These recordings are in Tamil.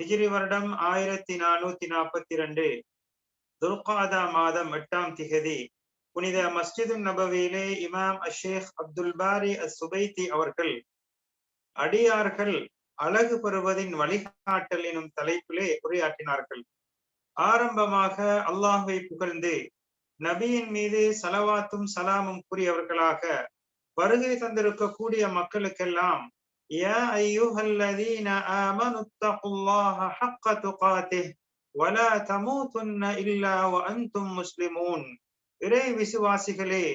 ஹிஜிரி வருடம் ஆயிரத்தி நானூத்தி நாற்பத்தி ரெண்டு துல்காதா மாதம் எட்டாம் திகதி புனித மஸ்ஜிது நபவியிலே இமாம் அஷேக் அப்துல் பாரி அஸ் சுபைத்தி அவர்கள் அடியார்கள் அழகு பெறுவதின் வழிகாட்டல் எனும் தலைப்பிலே உரையாற்றினார்கள். ஆரம்பமாக அல்லாஹை புகழ்ந்து நபியின் மீது சலவாத்தும் சலாமும் கூறியவர்களாக வருகை தந்திருக்கக்கூடிய மக்களுக்கெல்லாம் யா الذين آمنوا اتقوا الله حق تقاته ولا تموتن إلا وأنتم مسلمون. இறை விசுவாசிகளே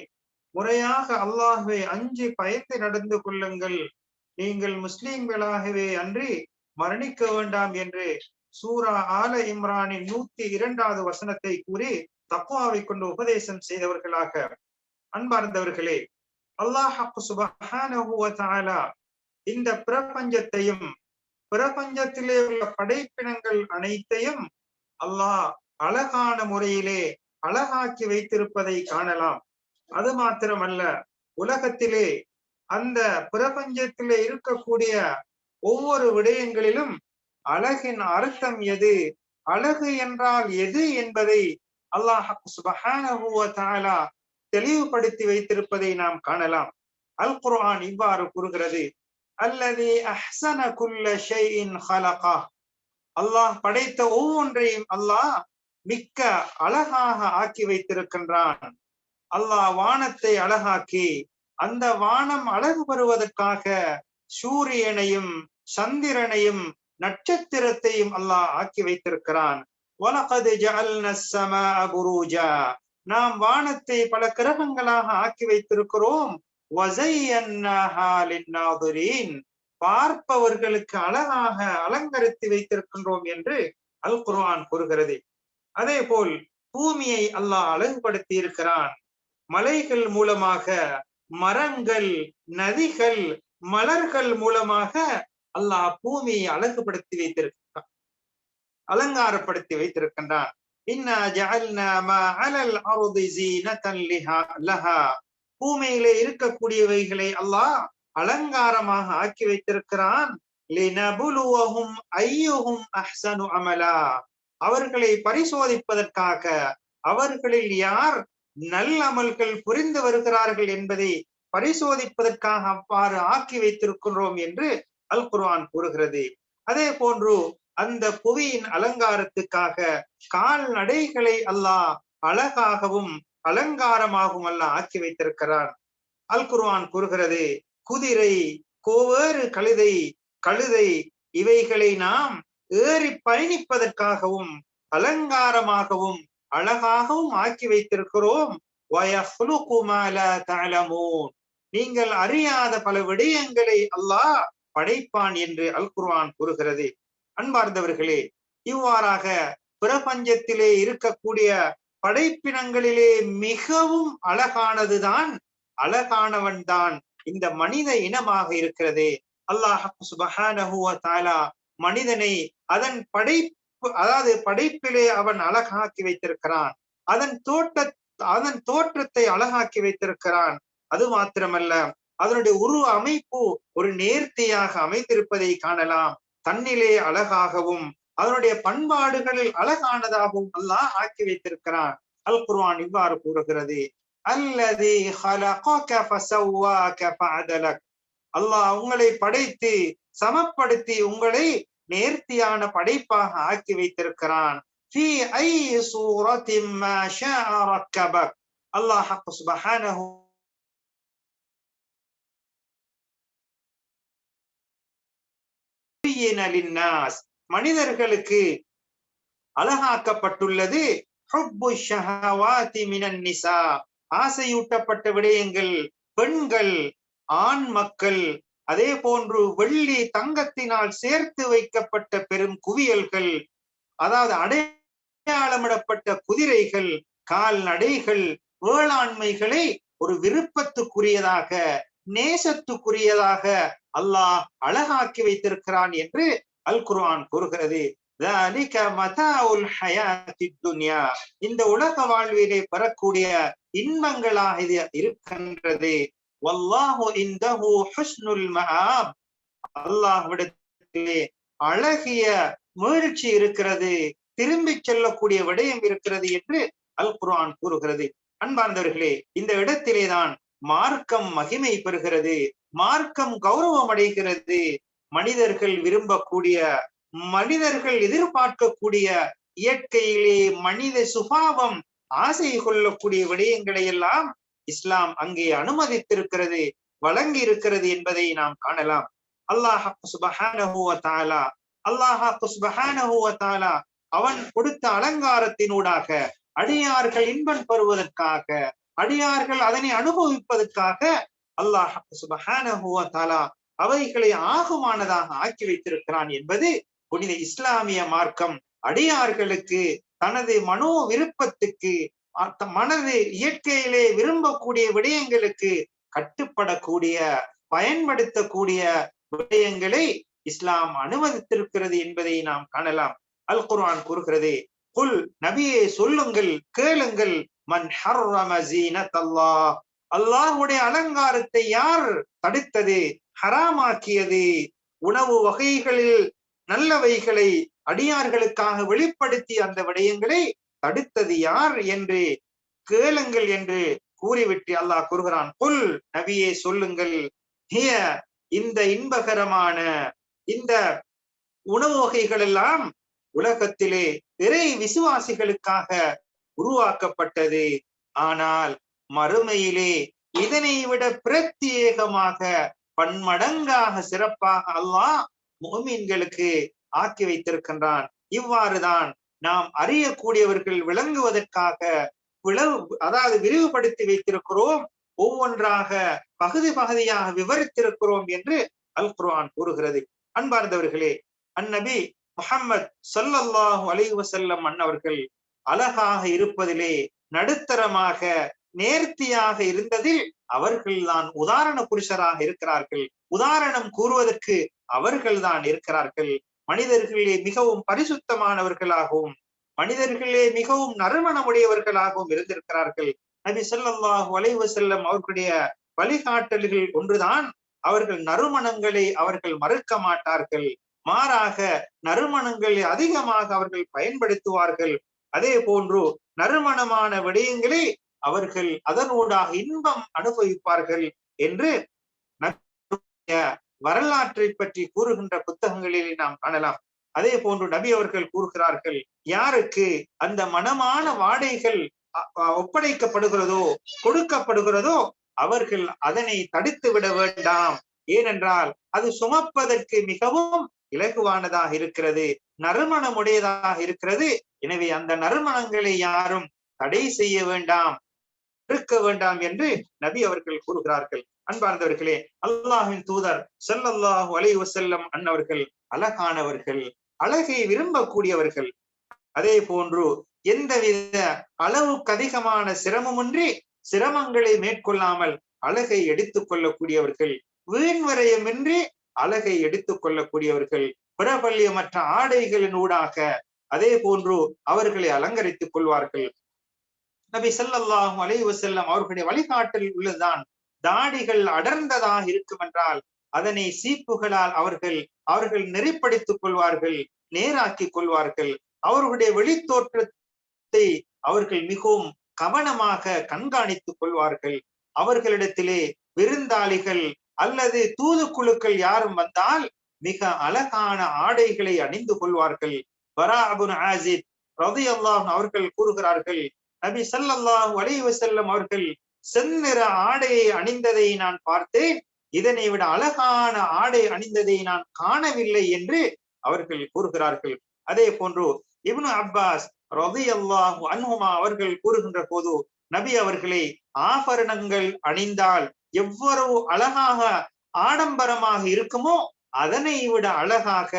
முறையாக அல்லாஹுவை அஞ்சு பயந்து நடந்து கொள்ளுங்கள். நீங்கள் முஸ்லீம்களாகவே அன்றி மரணிக்க வேண்டாம் என்று சூரா ஆல இம்ரானின் நூத்தி இரண்டாவது வசனத்தை கூறி தக்குவாவை கொண்டு உபதேசம் செய்தவர்களாக அன்பார்ந்தவர்களே அல்லாஹ் சுபஹானஹு இந்த பிரபஞ்சத்தையும் பிரபஞ்சத்திலே உள்ள படைப்பினங்கள் அனைத்தையும் அல்லாஹ் அழகான முறையிலே அழகாக்கி வைத்திருப்பதை காணலாம். அது மாத்திரமல்ல உலகத்திலே அந்த பிரபஞ்சத்திலே இருக்கக்கூடிய ஒவ்வொரு விடயங்களிலும் அழகின் அர்த்தம் எது அழகு என்றால் எது என்பதை அல்லாஹ் தெளிவுபடுத்தி வைத்திருப்பதை நாம் காணலாம். அல் குர்ஆன் இவ்வாறு கூறுகிறது அல்லது அஹ்சன குல்ல ஷைஇன் ஹலகா. அல்லாஹ் படைத்த ஒவ்வொன்றையும் அல்லாஹ் மிக்க அழகாக ஆக்கி வைத்திருக்கின்றான். அல்லாஹ் வானத்தை அழகாக்கி அந்த வானம் அழகு பெறுவதற்காக சூரியனையும் சந்திரனையும் நட்சத்திரத்தையும் அல்லாஹ் ஆக்கி வைத்திருக்கிறான். நாம் வானத்தை பல கிரகங்களாக ஆக்கி வைத்திருக்கிறோம். பார்ப்பவர்களுக்கு அழகாக அலங்கரித்து வைத்திருக்கின்றோம் என்று அல் குர்ஆன் கூறுகிறது. அதே போல் பூமியை அல்லாஹ் அழகுபடுத்தி இருக்கிறான். மலைகள் மூலமாக மரங்கள் நதிகள் மலர்கள் மூலமாக அல்லாஹ் பூமியை அழகுபடுத்தி வைத்திருக்கிறான். அலங்காரப்படுத்தி வைத்திருக்கின்றான். பூமியிலே இருக்கக்கூடியவைகளை அல்லாஹ் அலங்காரமாக ஆக்கி வைத்திருக்கிறான். அமலா. அவர்களை பரிசோதிப்பதற்காக அவர்களில் யார் நல்ல அமல்கள் புரிந்து வருகிறார்கள் என்பதை பரிசோதிப்பதற்காக அவ்வாறு ஆக்கி வைத்திருக்கிறோம் என்று அல் குர்ஆன் கூறுகிறது. அதே போன்று அந்த புவியின் அலங்காரத்துக்காக கால்நடைகளை அல்லாஹ் அழகாகவும் அலங்காரமாகும் அல்ல ஆக்கி வைத்திருக்கிறான் அல் குர்வான் கூறுகிறது குதிரை கோவேறு கழுதை கழுதை இவைகளை நாம் ஏறி பயணிப்பதற்காகவும் அலங்காரமாகவும் அழகாகவும் ஆக்கி வைத்திருக்கிறோம். நீங்கள் அறியாத பல விடயங்களை அல்லாஹ் படைப்பான் என்று அல் குர்வான் கூறுகிறது. அன்பார்ந்தவர்களே இவ்வாறாக பிரபஞ்சத்திலே இருக்கக்கூடிய படைப்பினங்களிலே மிகவும் அழகானதுதான் அழகானவன் தான் இந்த மனித இனமாக இருக்கிறதே. அல்லாஹ் சுபஹானஹு வ மனிதனை அதன் படைப்பு அதாவது படைப்பிலே அவன் அழகாக்கி வைத்திருக்கிறான். அதன் தோட்ட அதன் தோற்றத்தை அழகாக்கி வைத்திருக்கிறான். அது மாத்திரமல்ல அதனுடைய உருவ அமைப்பு ஒரு நேர்த்தியாக அமைந்திருப்பதை காணலாம். தன்னிலே அழகாகவும் அதனுடைய பண்பாடுகளில் அழகானதாகவும் அல்லாஹ் ஆக்கி வைத்திருக்கிறான். அல் குர்வான் இவ்வாறு கூறுகிறது. அல்லது அல்லாஹ் உங்களை படைத்து சமப்படுத்தி உங்களை நேர்த்தியான படைப்பாக ஆக்கி வைத்திருக்கிறான். அல்லாஹ் சுபஹானஹு மனிதர்களுக்கு அழகாக்கப்பட்டுள்ளது. ஆசையூட்டப்பட்ட விடயங்கள் பெண்கள் ஆண் மக்கள் அதே போன்று வெள்ளி தங்கத்தினால் சேர்த்து வைக்கப்பட்ட பெரும் குவியல்கள் அதாவது அடையாளமிடப்பட்ட குதிரைகள் கால்நடைகள் வேளாண்மைகளை ஒரு விருப்பத்துக்குரியதாக நேசத்துக்குரியதாக அல்லாஹ் அழகாக்கி வைத்திருக்கிறான் என்று அல் குர்ஆன் கூறுகிறது இந்த உலக வாழ்விலே பெறக்கூடிய இன்பங்களாக இது இருக்கின்றது. அல்லாஹ்விடத்திலே அழகிய முயற்சி இருக்கிறது திரும்பி செல்லக்கூடிய விடயம் இருக்கிறது என்று அல் குரான் கூறுகிறது. அன்பார்ந்தவர்களே இந்த இடத்திலே தான் மார்க்கம் மகிமை பெறுகிறது மார்க்கம் கௌரவம் அடைகிறது. மனிதர்கள் விரும்பக்கூடிய மனிதர்கள் எதிர்பார்க்கக்கூடிய இயற்கையிலே மனித சுபாவம் ஆசை கொள்ளக்கூடிய விடயங்களை எல்லாம் இஸ்லாம் அங்கே அனுமதித்திருக்கிறது வழங்கி இருக்கிறது என்பதை நாம் காணலாம். அல்லாஹ் சுபஹானஹு வ தஆலா அவன் கொடுத்த அலங்காரத்தினூடாக அடியார்கள் இன்பம் பெறுவதற்காக அடியார்கள் அதனை அனுபவிப்பதற்காக அல்லாஹ் சுபஹானஹுவ தாலா அவைகளை ஆகுமானதாக ஆக்கி வைத்திருக்கிறான் என்பது புனித இஸ்லாமிய மார்க்கம். அடியார்களுக்கு தனது மனோ விருப்பத்துக்கு மனது இயற்கையிலே விரும்பக்கூடிய விடயங்களுக்கு கட்டுப்படக்கூடிய பயன்படுத்தக்கூடிய விடயங்களை இஸ்லாம் அனுமதித்திருக்கிறது என்பதை நாம் காணலாம். அல் குர்ஆன் கூறுகிறது குல் நபியே சொல்லுங்கள் கேளுங்கள் மன் ஹர்ரம ஜீனத்தல்லாஹ். அல்லாஹுடைய அலங்காரத்தை யார் தடுத்தது? ஹராமாக்கியது. உணவு வகைகளில் நல்லவைகளை அடியார்களுக்காக வெளிப்படுத்தி அந்த விடயங்களை தடுத்தது யார் என்று கேளுங்கள் என்று கூறிவிட்டு அல்லாஹ் கூறுகிறான். புல் நபியே சொல்லுங்கள். ஹிய இந்த இன்பகரமான இந்த உணவு வகைகள் எல்லாம் உலகத்திலே திரை விசுவாசிகளுக்காக உருவாக்கப்பட்டது. ஆனால் மறுமையிலே இதனை விட பிரத்யேகமாக பன்மடங்காக சிறப்பாக அல்லாஹ் முகமீன்களுக்கு ஆக்கி வைத்திருக்கின்றான். இவ்வாறுதான் நாம் அறியக்கூடியவர்கள் விளங்குவதற்காக விளவு அதாவது விரிவுபடுத்தி வைத்திருக்கிறோம். ஒவ்வொன்றாக பகுதி பகுதியாக விவரித்திருக்கிறோம் என்று அல் குர்ஆன் கூறுகிறது. அன்பார்ந்தவர்களே அந்நபி முகம்மது சொல்லல்லாஹு அலி வசல்லம் அன்னவர்கள் அழகாக இருப்பதிலே நடுத்தரமாக நேர்த்தியாக இருந்ததில் அவர்கள்தான் உதாரண புருஷராக இருக்கிறார்கள். உதாரணம் கூறுவதற்கு அவர்கள்தான் இருக்கிறார்கள். மனிதர்களே மிகவும் பரிசுத்தமானவர்களாகவும் மனிதர்களே மிகவும் நறுமணமுடையவர்களாகவும் இருந்திருக்கிறார்கள். நபி ஸல்லல்லாஹு அலைஹி வஸல்லம் அவர்களுடைய வழிகாட்டல்கள் ஒன்றுதான். அவர்கள் நறுமணங்களை அவர்கள் மறுக்க மாட்டார்கள். மாறாக நறுமணங்களை அதிகமாக அவர்கள் பயன்படுத்துவார்கள். அதே போன்று நறுமணமான விடயங்களை அவர்கள் அதனூடாக இன்பம் அனுபவிப்பார்கள் என்று வரலாற்றை பற்றி கூறுகின்ற புத்தகங்களிலே நாம் காணலாம். அதே போன்று நபி அவர்கள் கூறுகிறார்கள் யாருக்கு அந்த மனமான வாடைகள் ஒப்படைக்கப்படுகிறதோ கொடுக்கப்படுகிறதோ அவர்கள் அதனை தடுத்து விட வேண்டாம். ஏனென்றால் அது சுமப்பதற்கு மிகவும் இலகுவானதாக இருக்கிறது நறுமணமுடையதாக இருக்கிறது. எனவே அந்த நறுமணங்களை யாரும் தடை செய்ய வேண்டாம். இருக்க வேண்டாம் என்று நபி அவர்கள் கூறுகிறார்கள். அன்பார்ந்தவர்களே அல்லாஹின் தூதர் செல்லல்லாஹு அலை வஸல்லம் அன்னவர்கள் அழகானவர்கள் அழகை விரும்பக்கூடியவர்கள். அதே போன்று எந்தவித அளவுக்கு அதிகமான சிரமமின்றி சிரமங்களை மேற்கொள்ளாமல் அழகை எடுத்துக் கொள்ளக்கூடியவர்கள் வீண்வரையமின்றி அழகை எடுத்துக் கொள்ளக்கூடியவர்கள் பிரபல்யமற்ற ஆடைகளின் ஊடாக அதே போன்று அவர்களை அலங்கரித்துக் கொள்வார்கள். நபி ஸல்லல்லாஹு அலைஹி செல்லம் அவர்களுடைய வழிகாட்டல் உள்ளதுதான். தாடிகள் அடர்ந்ததாக இருக்கும் என்றால் அதனை சீப்புகளால் அவர்கள் அவர்கள் நெறிப்படுத்திக் கொள்வார்கள் நேராக்கிக் கொள்வார்கள். அவர்களுடைய வெளித்தோற்றத்தை அவர்கள் மிகவும் கவனமாக கண்காணித்துக் கொள்வார்கள். அவர்களிடத்திலே விருந்தாளிகள் அல்லது தூதுக்குழுக்கள் யாரும் வந்தால் மிக அழகான ஆடைகளை அணிந்து கொள்வார்கள். பராபுன் ஆசித் ரதியல்லாஹ் அவர்கள் கூறுகிறார்கள் நபி சல்லாஹூ அலைஹி வஸல்லம் அவர்கள் செந்நிற ஆடையை அணிந்ததை நான் பார்த்தேன். இதனை விட அழகான ஆடை அணிந்ததை நான் காணவில்லை என்று அவர்கள் கூறுகிறார்கள். அதே போன்று இப்னு அப்பாஸ் ரதியல்லாஹு அன்ஹுமா அவர்கள் கூறுகின்ற போது நபி அவர்களை ஆபரணங்கள் அணிந்தால் எவ்வளவு அழகாக ஆடம்பரமாக இருக்குமோ அதனை விட அழகாக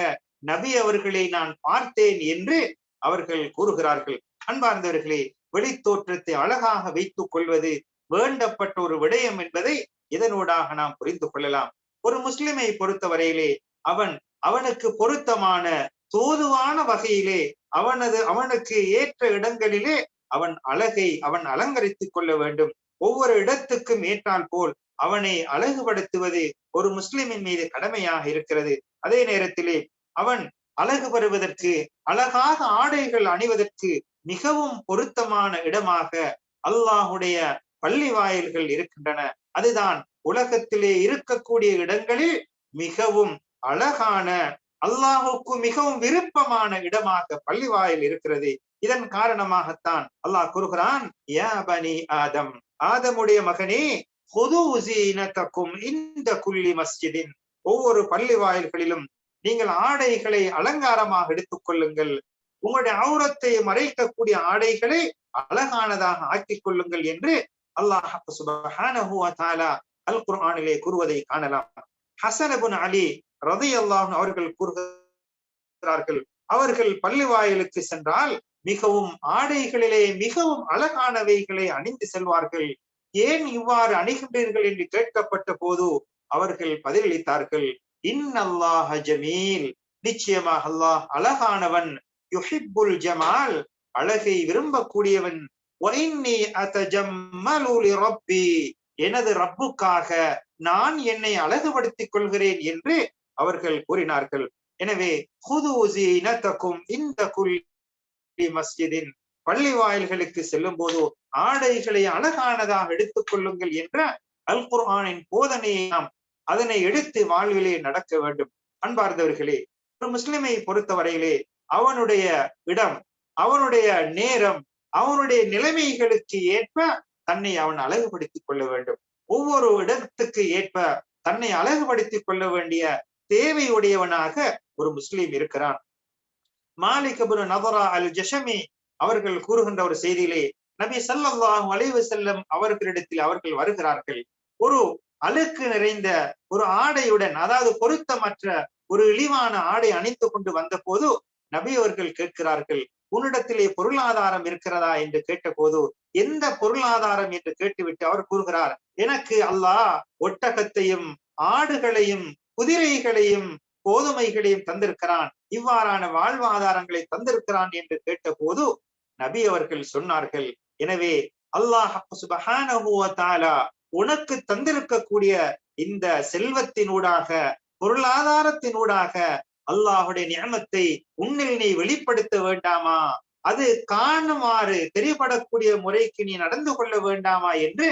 நபி அவர்களை நான் பார்த்தேன் என்று அவர்கள் கூறுகிறார்கள். அன்பார்ந்தவர்களே வெளித்தோற்றத்தை அழகாக வைத்துக் கொள்வது வேண்டப்பட்ட ஒரு விடயம் என்பதை இதனூடாக நாம் புரிந்து கொள்ளலாம். ஒரு முஸ்லிமை பொறுத்தவரையிலே அவன் அவனுக்கு பொருத்தமான தோதுவான வகையிலே அவனது அவனுக்கு ஏற்ற இடங்களிலே அவன் அழகை அவன் அலங்கரித்துக் கொள்ள வேண்டும். ஒவ்வொரு இடத்துக்கும் ஏற்றால் போல் அவனை அழகுபடுத்துவது ஒரு முஸ்லிமின் மீது கடமையாக இருக்கிறது. அதே நேரத்திலே அவன் அழகு பெறுவதற்கு அழகாக ஆடைகள் அணிவதற்கு மிகவும் பொருத்தமான இடமாக அல்லாஹுடைய பள்ளி வாயில்கள் இருக்கின்றன. அதுதான் உலகத்திலே இருக்கக்கூடிய இடங்களில் மிகவும் அழகான அல்லாஹுக்கு மிகவும் விருப்பமான இடமாக பள்ளி வாயில் இருக்கிறது. இதன் காரணமாகத்தான் அல்லாஹ் கூறுகிறான் யா ஆதம் ஆதமுடைய மகனே ஹுதூசீனத்தக்கும் இந்த குல்லி மஸ்ஜிதின். ஒவ்வொரு பள்ளி வாயில்களிலும் நீங்கள் ஆடைகளை அலங்காரமாக எடுத்துக் கொள்ளுங்கள். உங்களுடைய அவுரத்தை மறைக்கக்கூடிய ஆடைகளை அழகானதாக ஆக்கிக் கொள்ளுங்கள் என்று அல்லாஹ் சுபஹானஹு அல் குர்ஆனிலே கூறுவதை காணலாம். ஹசனபுன் அலி ரதி அல்லாஹ் அவர்கள் கூறுகிறார்கள் அவர்கள் பள்ளி வாயிலுக்கு சென்றால் மிகவும் ஆடைகளிலே மிகவும் அழகானவைகளை அணிந்து செல்வார்கள். ஏன் இவ்வாறு அணிகின்றீர்கள் என்று கேட்கப்பட்ட போது அவர்கள் பதிலளித்தார்கள் இன் அல்லாஹ ஜமீல். நிச்சயமாக அல்லாஹ் அழகானவன் யுஹிப்புல் ஜமால் அழகை விரும்பக்கூடியவன் எனது ரப்புக்காக நான் என்னை அழகுபடுத்திக் கொள்கிறேன் என்று அவர்கள் கூறினார்கள். எனவே இந்த குல்லி மஸ்ஜிதின் பள்ளி வாயில்களுக்கு செல்லும் போது ஆடைகளை அழகானதாக எடுத்துக் கொள்ளுங்கள் என்ற அல் குர்ஆனின் போதனையை நாம் அதனை எடுத்து வாழ்விலே நடக்க வேண்டும். அன்பார்ந்தவர்களே ஒரு முஸ்லிமை பொறுத்தவரையிலே அவனுடைய இடம் அவனுடைய நேரம் அவனுடைய நிலைமைகளுக்கு ஏற்ப தன்னை அவன் அழகுபடுத்திக் கொள்ள வேண்டும். ஒவ்வொரு இடத்துக்கு ஏற்ப தன்னை அழகுபடுத்திக் கொள்ள வேண்டிய தேவையுடையவனாக ஒரு முஸ்லீம் இருக்கிறான். மாலிகபுரு நவரா அல் ஜஷமி அவர்கள் கூறுகின்ற ஒரு செய்தியிலே நபி சல்லாஹ் வளைவு செல்லும் அவர்களிடத்தில் அவர்கள் வருகிறார்கள். ஒரு அழுக்கு நிறைந்த ஒரு ஆடையுடன் அதாவது பொருத்தமற்ற ஒரு இழிவான ஆடை அணிந்து கொண்டு வந்த போது நபி அவர்கள் கேட்கிறார்கள் உன்னிடத்திலே பொருளாதாரம் இருக்கிறதா? என்று கேட்டபோது எந்த பொருளாதாரம்? என்று கேட்டுவிட்டு அவர் கூறுகிறார் எனக்கு அல்லாஹ் ஒட்டகத்தையும் ஆடுகளையும் குதிரைகளையும் கோதுமைகளையும் தந்திருக்கிறான். இவ்வாறான வாழ்வாதாரங்களை தந்திருக்கிறான் என்று கேட்டபோது நபி அவர்கள் சொன்னார்கள் எனவே அல்லாஹ் சுபஹானஹுவத்தாலா உனக்கு தந்திருக்கக்கூடிய இந்த செல்வத்தினூடாக பொருளாதாரத்தினூடாக அல்லாஹுடைய நியமத்தை உன்னில் நீ வெளிப்படுத்த வேண்டாமா? அது காணுமாறு தெரியப்படக்கூடிய முறைக்கு நீ நடந்து கொள்ள வேண்டாமா என்று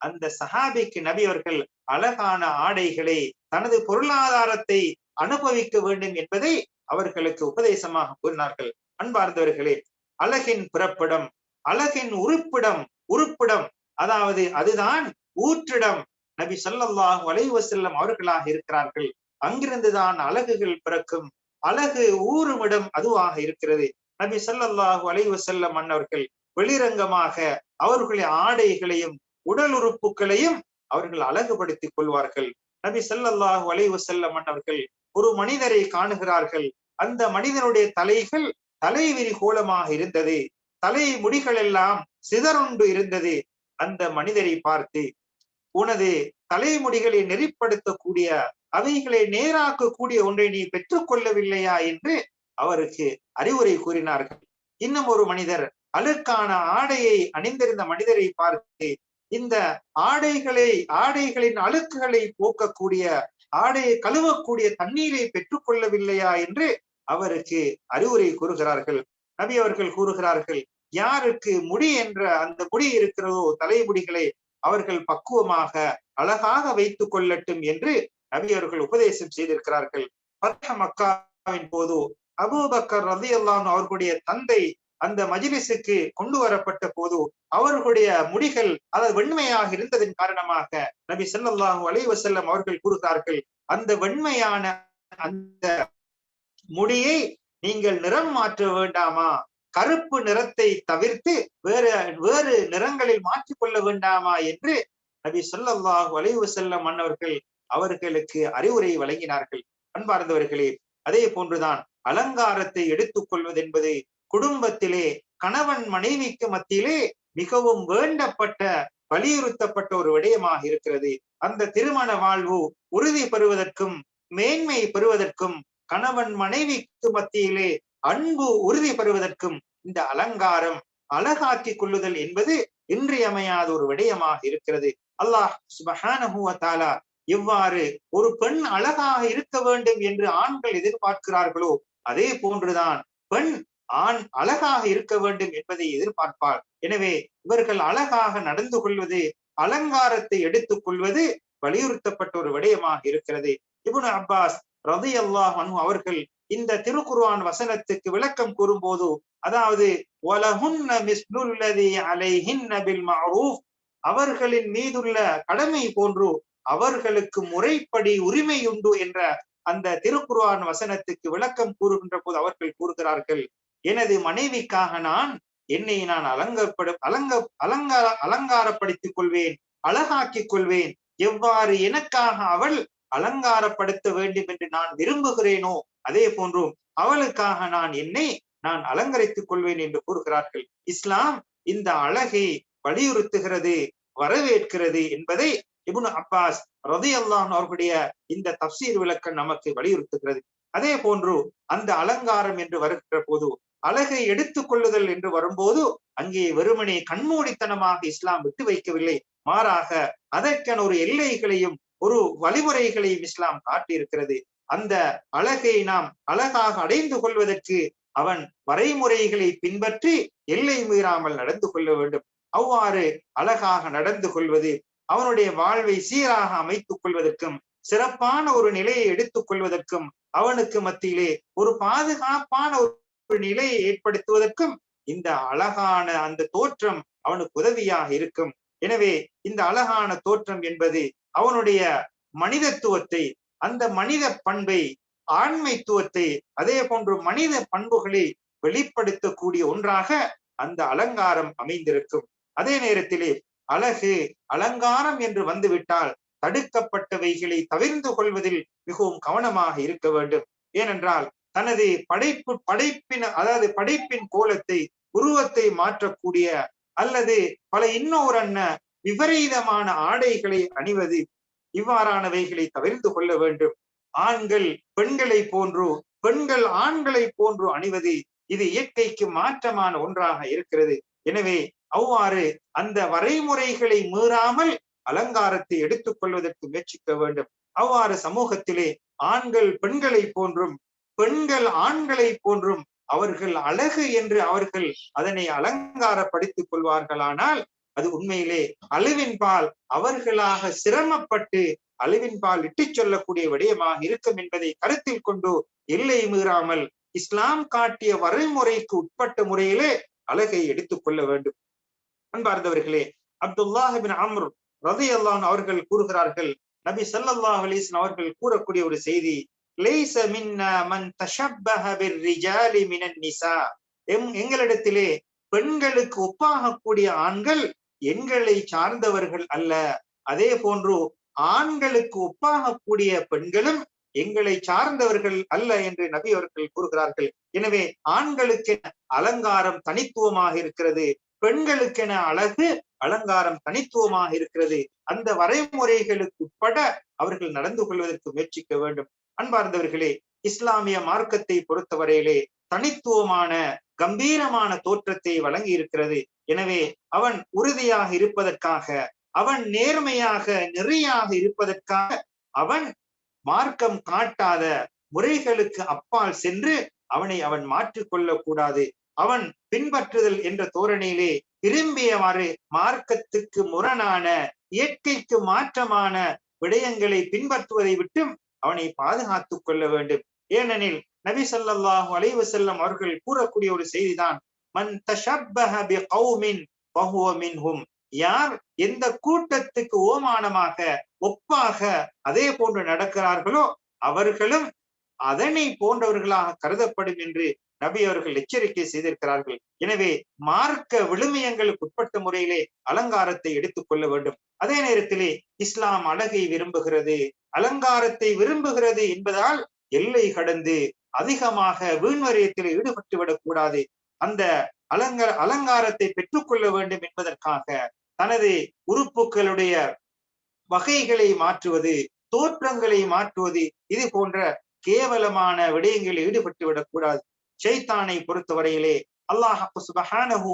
அந்த சஹாபிக்கு நபி அவர்கள் அழகான ஆடைகளை தனது பொருளாதாரத்தை அனுபவிக்க வேண்டும் என்பதை அவர்களுக்கு உபதேசமாக கூறினார்கள். அன்பார்ந்தவர்களே அழகின் பிறப்பிடம் அழகின் உறுப்பிடம் உறுப்பிடம் அதாவது அதுதான் ஊற்றிடம் நபி சொல்லல்லாஹு அலைவசல்லம் அவர்களாக இருக்கிறார்கள். அங்கிருந்துதான் அழகுகள் பிறக்கும். அழகு ஊறுமிடம் அதுவாக இருக்கிறது. நபி சொல்லல்லாஹு அலைவ செல்லம் மன்னவர்கள் வெளிரங்கமாக அவர்களுடைய ஆடைகளையும் உடல் உறுப்புகளையும் அவர்கள் அழகுபடுத்திக் கொள்வார்கள். நபி சொல்லல்லாஹு அலைவ செல்லம் மன்னவர்கள் ஒரு மனிதரை காணுகிறார்கள். அந்த மனிதனுடைய தலைகள் தலைவிரி கோலமாக இருந்தது. தலை முடிகள் எல்லாம் சிதறுண்டு இருந்தது. அந்த மனிதரை பார்த்து உனது தலைமுடிகளை நெறிப்படுத்தக்கூடிய அவைகளை நேராக்கக்கூடிய ஒன்றை நீ பெற்றுக்கொள்ளவில்லையா என்று அவருக்கு அறிவுரை கூறினார்கள். இன்னும் ஒரு மனிதர் அழுக்கான ஆடையை அணிந்திருந்த மனிதரை பார்த்து இந்த ஆடைகளை ஆடைகளின் அழுக்குகளை போக்கக்கூடிய ஆடையை கழுவக்கூடிய தண்ணீரை பெற்றுக்கொள்ளவில்லையா என்று அவருக்கு அறிவுரை கூறுகிறார்கள். நபி அவர்கள் கூறுகிறார்கள் யாருக்கு முடி என்ற அந்த முடி இருக்கிறதோ தலைமுடிகளை அவர்கள் பக்குவமாக அழகாக வைத்துக் கொள்ளட்டும் என்று நபி அவர்கள் உபதேசம் செய்திருக்கிறார்கள். பத்த மக்காவின் போது அபூபக்கர் ரதி அல்லான் அவர்களுடைய தந்தை அந்த மஜிலிசுக்கு கொண்டு வரப்பட்ட போது அவர்களுடைய முடிகள் அதாவது வெண்மையாக இருந்ததன் காரணமாக நபி ஸல்லல்லாஹு அலைவசல்லம் அவர்கள் கூறுகிறார்கள் அந்த வெண்மையான அந்த முடியை நீங்கள் நிறம் மாற்ற வேண்டாமா? கருப்பு நிறத்தை தவிர்த்து வேறு வேறு நிறங்களில் மாற்றிக்கொள்ள வேண்டாமா? என்று நபி சொல்லல்லாஹு அலைஹி வஸல்லம் மன்னவர்கள் அவர்களுக்கு அறிவுரை வழங்கினார்கள். அன்பார்ந்தவர்களே அதே போன்றுதான் அலங்காரத்தை எடுத்துக்கொள்வது என்பது குடும்பத்திலே கணவன் மனைவிக்கு மத்தியிலே மிகவும் வேண்டப்பட்ட வலியுறுத்தப்பட்ட ஒரு விடயமாக இருக்கிறது. அந்த திருமண வாழ்வு உறுதி பெறுவதற்கும் மேன்மை பெறுவதற்கும் கணவன் மனைவிக்கு மத்தியிலே அன்பு உறுதி பெறுவதற்கும் இந்த அலங்காரம் அழகாக்கிக் கொள்ளுதல் என்பது இன்றியமையாத ஒரு விடயமாக இருக்கிறது. அல்லாஹ் சுபஹானஹுவத்தாலா இவ்வாறு ஒரு பெண் அழகாக இருக்க வேண்டும் என்று ஆண்கள் எதிர்பார்க்கிறார்களோ அதே போன்றுதான் பெண் ஆண் அழகாக இருக்க வேண்டும் என்பதை எதிர்பார்ப்பார் எனவே இவர்கள் அழகாக நடந்து கொள்வது அலங்காரத்தை எடுத்துக் கொள்வது வலியுறுத்தப்பட்ட ஒரு விடயமாக இருக்கிறது. இபுன் அப்பாஸ் ரதி அல்லாஹ் அவர்கள் இந்த திருக்குர்வான் வசனத்துக்கு விளக்கம் கூறும்போது அதாவது அவர்களின் மீதுள்ள கடமை போன்று அவர்களுக்கு முறைப்படி உரிமை உண்டு என்ற அந்த திருக்குர்ஆன் வசனத்துக்கு விளக்கம் கூறுகின்ற போது அவர்கள் கூறுகிறார்கள் எனது மனைவிக்காக நான் என்னை நான் அலங்கப்படு அலங்க அலங்கார அலங்காரப்படுத்திக் கொள்வேன் அழகாக்கிக் கொள்வேன். எவ்வாறு எனக்காக அவள் அலங்காரப்படுத்த வேண்டும் என்று நான் விரும்புகிறேனோ அதே போன்றும் அவளுக்காக நான் என்னை நான் அலங்கரித்துக் கொள்வேன் என்று கூறுகிறார்கள். இஸ்லாம் இந்த அழகை வலியுறுத்துகிறது வரவேற்கிறது என்பதை இபுன் அப்பாஸ் ரதி அல்லான் அவர்களுடைய இந்த தப்சீர் விளக்கம் நமக்கு வலியுறுத்துகிறது. அதே போன்று அந்த அலங்காரம் என்று வருகின்ற போது அழகை எடுத்துக் கொள்ளுதல் என்று வரும்போது அங்கே வெறுமனே கண்மூடித்தனமாக இஸ்லாம் விட்டு வைக்கவில்லை. மாறாக அதற்கென ஒரு எல்லைகளையும் ஒரு வழிமுறைகளையும் இஸ்லாம் காட்டியிருக்கிறது. அந்த அழகை நாம் அழகாக அடைந்து கொள்வதற்கு அவன் வரைமுறைகளை பின்பற்றி எல்லை மீறாமல் நடந்து கொள்ள வேண்டும். அவ்வாறு அழகாக நடந்து கொள்வது அவனுடைய வாழ்வை சீராக அமைத்துக் கொள்வதற்கும் சிறப்பான ஒரு நிலையை எடுத்துக் கொள்வதற்கும் அவனுக்கு மத்தியிலே ஒரு பாதுகாப்பான ஒரு நிலையை ஏற்படுத்துவதற்கும் இந்த அழகான அந்த தோற்றம் அவனுக்கு உதவியாக இருக்கும். எனவே இந்த அழகான தோற்றம் என்பது அவனுடைய மனிதத்துவத்தை அந்த மனித பண்பை ஆண்மைத்துவத்தை அதே போன்று மனித பண்புகளை வெளிப்படுத்தக்கூடிய ஒன்றாக அந்த அலங்காரம் அமைந்திருக்கும். அதே நேரத்திலே அழகு அலங்காரம் என்று வந்துவிட்டால் தடுக்கப்பட்டவைகளை தவிர்ந்து கொள்வதில் மிகவும் கவனமாக இருக்க வேண்டும். ஏனென்றால் தனது படைப்பு படைப்பின் அதாவது படைப்பின் கோலத்தை உருவத்தை மாற்றக்கூடிய அல்லது பல இன்னொரு விபரீதமான ஆடைகளை அணிவது இவ்வாறானவைகளை தவிர்த்து கொள்ள வேண்டும். ஆண்கள் பெண்களை போன்று பெண்கள் ஆண்களை போன்று அணிவது இது இயற்கைக்கு மாற்றமான ஒன்றாக இருக்கிறது. எனவே அவ்வாறு அந்த வரைமுறைகளை மீறாமல் அலங்காரத்தை எடுத்துக் கொள்வதற்கு முயற்சிக்க வேண்டும். அவ்வாறு சமூகத்திலே ஆண்கள் பெண்களை போன்றும் பெண்கள் ஆண்களை போன்றும் அவர்கள் அழகு என்று அவர்கள் அதனை அலங்காரப்படுத்திக் கொள்வார்களானால் அது உண்மையிலே அழிவின்பால் அவர்களாக சிரமப்பட்டு அழிவின்பால் இட்டுச் சொல்லக்கூடிய விடயமாக இருக்கும் என்பதை கருத்தில் கொண்டு எல்லை மீறாமல் இஸ்லாம் காட்டிய வரைமுறைக்கு உட்பட்ட முறையிலே அழகை எடுத்துக் கொள்ள வேண்டும். அன்பார்ந்தவர்களே அப்துல்லாஹிபின் அம்ர் ரதி அல்லான் அவர்கள் கூறுகிறார்கள் நபி சல்லாஹ் அலிஸ்லாம் அவர்கள் கூறக்கூடிய ஒரு செய்தி லைஸ மின்னா மன் தஷப்பஹ மினன் நிசா. எம் எங்களிடத்திலே பெண்களுக்கு ஒப்பாகக்கூடிய ஆண்கள் எண்களை சார்ந்தவர்கள் அல்ல. அதே போன்று ஆண்களுக்கு ஒப்பாகக்கூடிய பெண்களும் எங்களை சார்ந்தவர்கள் அல்ல என்று நபி அவர்கள் கூறுகிறார்கள். எனவே ஆண்களுக்கென அலங்காரம் தனித்துவமாக இருக்கிறது. பெண்களுக்கென அழகு அலங்காரம் தனித்துவமாக இருக்கிறது. அந்த வரைமுறைகளுக்கு உட்பட அவர்கள் நடந்து கொள்வதற்கு முயற்சிக்க வேண்டும். அன்பார்ந்தவர்களே இஸ்லாமிய மார்க்கத்தை பொறுத்தவரையிலே தனித்துவமான கம்பீரமான தோற்றத்தை வழங்கி இருக்கிறது எனவே அவன் உறுதியாக இருப்பதற்காக அவன் நேர்மையாக நெறியாக இருப்பதற்காக அவன் மார்க்கம் காட்டாத முறைகளுக்கு அப்பால் சென்று அவனை அவன் மாற்றிக்கொள்ளக் கூடாது அவன் பின்பற்றுதல் என்ற தோரணையிலே திரும்பியவாறு மார்க்கத்துக்கு முரணான இயற்கைக்கு மாற்றமான விடயங்களை பின்பற்றுவதை விட்டும் அவனை பாதுகாத்துக் கொள்ள வேண்டும். ஏனெனில் நபி ஸல்லல்லாஹு அலைவு செல்லம் அவர்கள் கூறக்கூடிய ஒரு செய்திதான் மன் மின்ஹும். யார் எந்த கூட்டத்துக்கு ஓமானமாக ஒப்பாக அதே போன்று நடக்கிறார்களோ அவர்களும் அதனை போன்றவர்களாக கருதப்படும் என்று நபி அவர்கள் எச்சரிக்கை செய்திருக்கிறார்கள். எனவே மார்க்க விழுமியங்களுக்கு உட்பட்ட முறையிலே அலங்காரத்தை எடுத்துக் கொள்ள வேண்டும். அதே நேரத்திலே இஸ்லாம் அழகை விரும்புகிறது. அலங்காரத்தை விரும்புகிறது என்பதால் எல்லை கடந்து அதிகமாக வீண்வரியத்தில் ஈடுபட்டு விடக்கூடாது. அந்த அலங்கார அலங்காரத்தை பெற்றுக்கொள்ள வேண்டும் என்பதற்காக தனது உறுப்புகளுடைய வகைகளை மாற்றுவது தோற்றங்களை மாற்றுவது இது போன்ற கேவலமான விடயங்களில் ஈடுபட்டு விடக்கூடாது. ஷைத்தானை பொறுத்தவரையிலே அல்லாஹ் சுபஹானஹு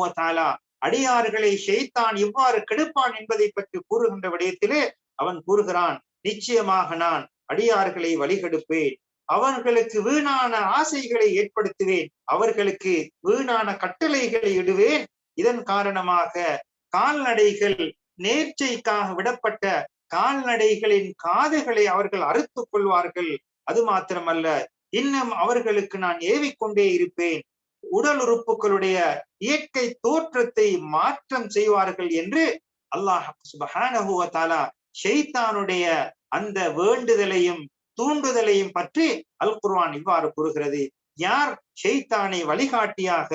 அடியார்களை ஷைத்தான் எவ்வாறு கெடுப்பான் என்பதை பற்றி கூறுகின்ற விடயத்திலே அவன் கூறுகிறான் நிச்சயமாக நான் அடியார்களை வழிகெடுப்பேன். அவர்களுக்கு வீணான ஆசைகளை ஏற்படுத்துவேன். அவர்களுக்கு வீணான கட்டளைகளை இடுவேன். இதன் காரணமாக கால்நடைகள் நேர்ச்சைக்காக விடப்பட்ட கால்நடைகளின் காதுகளை அவர்கள் அறுத்துக் கொள்வார்கள். அது மாத்திரமல்ல இன்னும் அவர்களுக்கு நான் ஏவிக்கொண்டே இருப்பேன். உடல் உறுப்புகளுடைய இயற்கை தோற்றத்தை மாற்றம் செய்வார்கள் என்று அல்லாஹ் சுபஹானஹு ஷெய்தானுடைய அந்த வேண்டுதலையும் தூண்டுதலையும் பற்றி அல் குர்வான் இவ்வாறு கூறுகிறது. யார் ஷெய்தானை வழிகாட்டியாக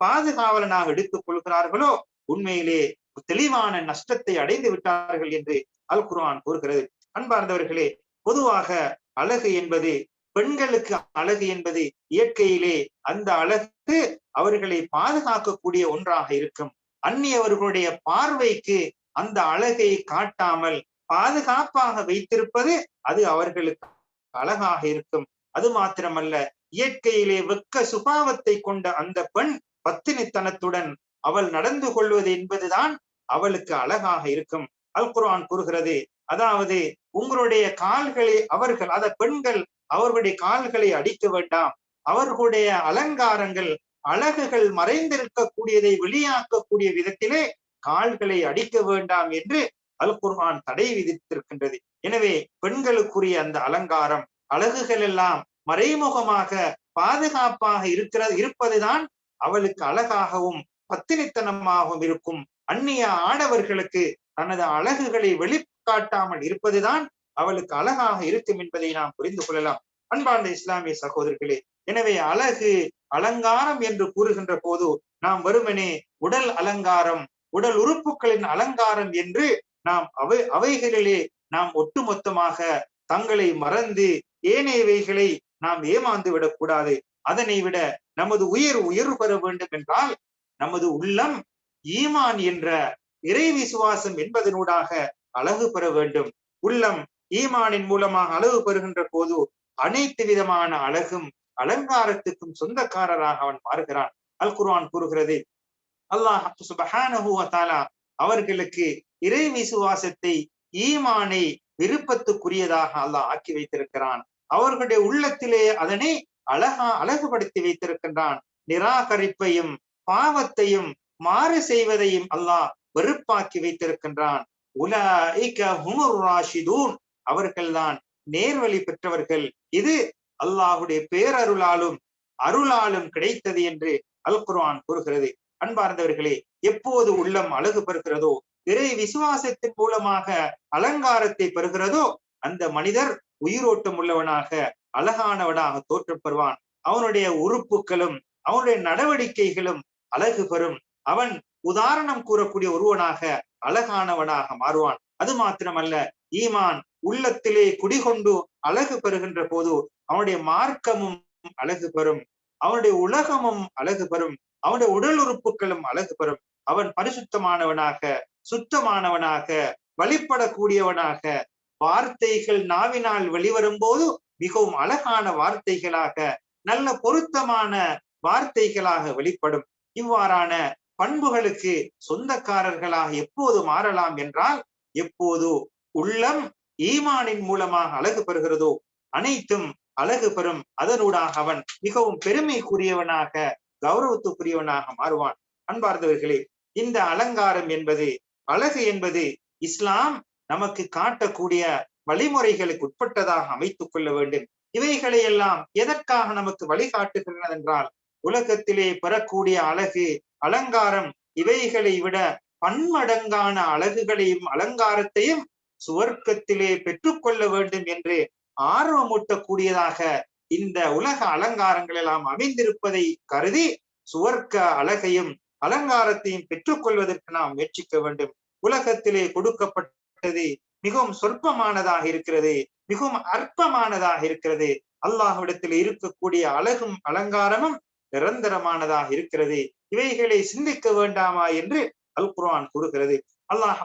பாதுகாவலனாக எடுத்துக் கொள்கிறார்களோ உண்மையிலே தெளிவான நஷ்டத்தை அடைந்து விட்டார்கள் என்று அல் குர்வான் கூறுகிறது. அன்பார்ந்தவர்களே பொதுவாக அழகு என்பது பெண்களுக்கு அழகு என்பது இயற்கையிலே அந்த அழகு அவர்களை பாதுகாக்கக்கூடிய ஒன்றாக இருக்கும். அந்நியவர்களுடைய பார்வைக்கு அந்த அழகை காட்டாமல் பாதுகாப்பாக வைத்திருப்பது அது அவர்களுக்கு அழகாக இருக்கும். அது மாத்திரமல்ல இயற்கையிலே வெக்க சுபாவத்தை கொண்ட அந்த பெண் பத்தினித்தனத்துடன் அவள் நடந்து கொள்வது என்பதுதான் அவளுக்கு அழகாக இருக்கும். அல் குர்ஆன் கூறுகிறது. அதாவது உங்களுடைய கால்களை அவர்கள் அத பெண்கள் அவர்களுடைய கால்களை அடிக்க வேண்டாம் அவர்களுடைய அலங்காரங்கள் அழகுகள் மறைந்திருக்கக்கூடியதை வெளியாக்கக்கூடிய விதத்திலே கால்களை அடிக்க வேண்டாம் என்று அல் குர்ஆன் தடை விதித்திருக்கின்றது. எனவே பெண்களுக்குரிய அந்த அலங்காரம் அழகுகள் எல்லாம் மறைமுகமாக பாதுகாப்பாக இருக்கிறது இருப்பதுதான் அவளுக்கு அழகாகவும் பத்தினித்தனமாகவும் இருக்கும். அந்நிய ஆடவர்களுக்கு தனது அழகுகளை வெளிக்காட்டாமல் இருப்பதுதான் அவளுக்கு அழகாக இருக்கும் என்பதை நாம் புரிந்து கொள்ளலாம். அன்பார்ந்த இஸ்லாமிய சகோதரர்களே எனவே அழகு அலங்காரம் என்று கூறுகின்ற போது நாம் வருமனே உடல் அலங்காரம் உடல் உறுப்புகளின் அலங்காரம் என்று நாம் அவை அவைகளிலே நாம் ஒட்டுமொத்தமாக தங்களை மறந்து ஏனையவைகளை நாம் ஏமாந்து விடக்கூடாது. அதனை விட நமது உயிர் உயர்வு பெற வேண்டும் என்றால் நமது உள்ளம் ஈமான் என்ற இறை விசுவாசம் என்பதனூடாக அழகு பெற வேண்டும். உள்ளம் ஈமானின் மூலமாக அழகு பெறுகின்ற போது அனைத்து விதமான அழகும் அலங்காரத்துக்கும் சொந்தக்காரராக அவன் மாறுகிறான். அல் குர்ஆன் கூறுகிறது அல்லாஹ் சுபஹானஹு அவர்களுக்கு இறை விசுவாசத்தை ஈமானை விருப்பத்துக்குரியதாக அல்லாஹ் ஆக்கி வைத்திருக்கிறான். அவர்களுடைய உள்ளத்திலே அதனை அழகா அழகுபடுத்தி வைத்திருக்கின்றான். நிராகரிப்பையும் பாவத்தையும் மாறு செய்வதையும் அல்லாஹ் வெறுப்பாக்கி வைத்திருக்கின்றான். அவர்கள்தான் நேர்வழி பெற்றவர்கள். இது அல்லாஹுடைய பேரருளாலும் அருளாலும் கிடைத்தது என்று அல் குர்ஆன் கூறுகிறது. அன்பார்ந்தவர்களே எப்போது உள்ளம் அழகு பெறுகிறதோ இறை விசுவாசத்தின் மூலமாக அலங்காரத்தை பெறுகிறதோ அந்த மனிதர் உயிரோட்டம் உள்ளவனாக அழகானவனாக தோற்றம் பெறுவான் அவனுடைய உறுப்புகளும் அவனுடைய நடவடிக்கைகளும் அழகு பெறும். அவன் உதாரணம் கூறக்கூடிய ஒருவனாக அழகானவனாக மாறுவான். அது மாத்திரமல்ல ஈமான் உள்ளத்திலே குடிகொண்டு அழகு பெறுகின்ற போது அவனுடைய மார்க்கமும் அழகு பெறும். அவனுடைய உலகமும் அழகு பெறும். அவனுடைய உடல் உறுப்புகளும் அழகு பெறும். அவன் பரிசுத்தமானவனாக சுத்தமானவனாக வழிபடக்கூடியவனாக வார்த்தைகள் நாவினால் வெளிவரும் போது மிகவும் அழகான வார்த்தைகளாக நல்ல பொருத்தமான வார்த்தைகளாக வெளிப்படும். இவ்வாறான பண்புகளுக்கு சொந்தக்காரர்களாக எப்போது மாறலாம் என்றால் எப்போது உள்ளம் ஈமானின் மூலமாக அழகு பெறுகிறதோ அனைத்தும் அழகு பெறும். அதனூடாக அவன் மிகவும் பெருமைக்குரியவனாக கௌரவத்துக்குரியவனாக மாறுவான். அன்பார்ந்தவர்களே இந்த அலங்காரம் என்பது அழகு என்பது இஸ்லாம் நமக்கு காட்டக்கூடிய வழிமுறைகளுக்கு உட்பட்டதாக அமைத்துக் கொள்ள வேண்டும். இவைகளை எல்லாம் எதற்காக நமக்கு வழிகாட்டுகின்றன என்றால் உலகத்திலே பெறக்கூடிய அழகு அலங்காரம் இவைகளை விட பன்மடங்கான அழகுகளையும் அலங்காரத்தையும் சுவர்க்கத்திலே பெற்றுக்கொள்ள வேண்டும் என்று ஆர்வமூட்டக்கூடியதாக இந்த உலக அலங்காரங்கள் எல்லாம் அமைந்திருப்பதை கருதி சுவர்க்க அழகையும் அலங்காரத்தையும் பெற்றுக்கொள்வதற்கு நாம் முயற்சிக்க வேண்டும். உலகத்திலே கொடுக்கப்பட்டது மிகவும் சொற்பமானதாக இருக்கிறது மிகவும் அற்பமானதாக இருக்கிறது. அல்லாஹ்விடத்தில் இருக்கக்கூடிய அழகும் அலங்காரமும் நிரந்தரமானதாக இருக்கிறது. இவைகளை சிந்திக்க வேண்டாமா என்று அல் குரான் கூறுகிறது. அல்லாஹ்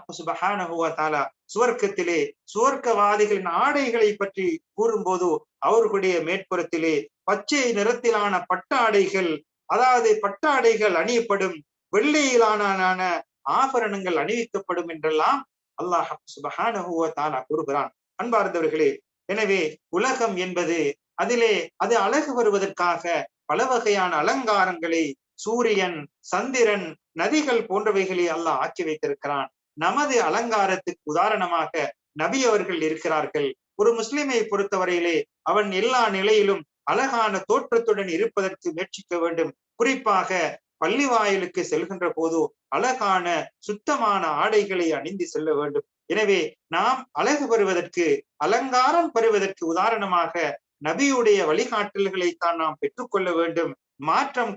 சுவர்க்கத்திலே சுவர்க்கவாதிகளின் ஆடைகளை பற்றி கூறும்போது அவர்களுடைய மேற்புறத்திலே பச்சை நிறத்திலான பட்டாடைகள் அதாவது பட்டாடைகள் அணியப்படும் வெள்ளையிலான ஆபரணங்கள் அணிவிக்கப்படும் என்றெல்லாம் அல்லாஹ் சுபஹானஹுவ தாலா கூறுகிறான். அன்பார்ந்தவர்களே எனவே உலகம் என்பது அதிலே அது அழகு வருவதற்காக பல வகையான அலங்காரங்களை சூரியன் சந்திரன் நதிகள் போன்றவைகளை அல்லாஹ் ஆக்கி வைத்திருக்கிறான். நமது அலங்காரத்துக்கு உதாரணமாக நபி அவர்கள் இருக்கிறார்கள். ஒரு முஸ்லிமை பொறுத்தவரையிலே அவன் எல்லா நிலையிலும் அழகான தோற்றத்துடன் இருப்பதற்கு முயற்சிக்க வேண்டும். குறிப்பாக பள்ளி வாயிலுக்கு செல்கின்ற போது அழகான சுத்தமான ஆடைகளை அணிந்து செல்ல வேண்டும். எனவே நாம் அழகு பெறுவதற்கு அலங்காரம் பெறுவதற்கு உதாரணமாக நபியுடைய வழிகாட்டல்களை தான் நாம் பெற்றுக்கொள்ள வேண்டும். மாற்றம்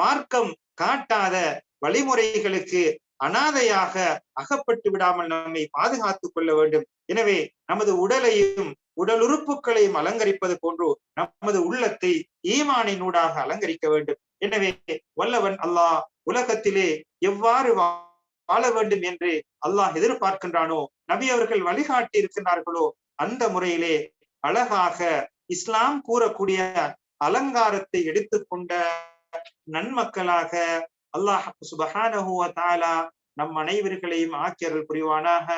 மார்க்கம் காட்டாத வழிமுறைகளுக்கு அனாதையாக அகப்பட்டு விடாமல் நம்மை பாதுகாத்துக் கொள்ள வேண்டும். எனவே நமது உடலையும் உடல் உறுப்புகளையும் அலங்கரிப்பது போன்று நமது உள்ளத்தை ஈமானினூடாக அலங்கரிக்க வேண்டும். எனவே வல்லவன் அல்லாஹ் உலகத்திலே எவ்வாறு வாழ வேண்டும் என்று அல்லாஹ் எதிர்பார்க்கின்றானோ நபி அவர்கள் வழிகாட்டி இருக்கின்றார்களோ அந்த முறையிலே அழகாக இஸ்லாம் கூறக்கூடிய அலங்காரத்தை எடுத்துக்கொண்ட நன்மக்களாக அல்லாஹ் சுபஹானஹுவ தாலா நம் அனைவர்களையும் ஆக்கியர்கள் புரிவானாக.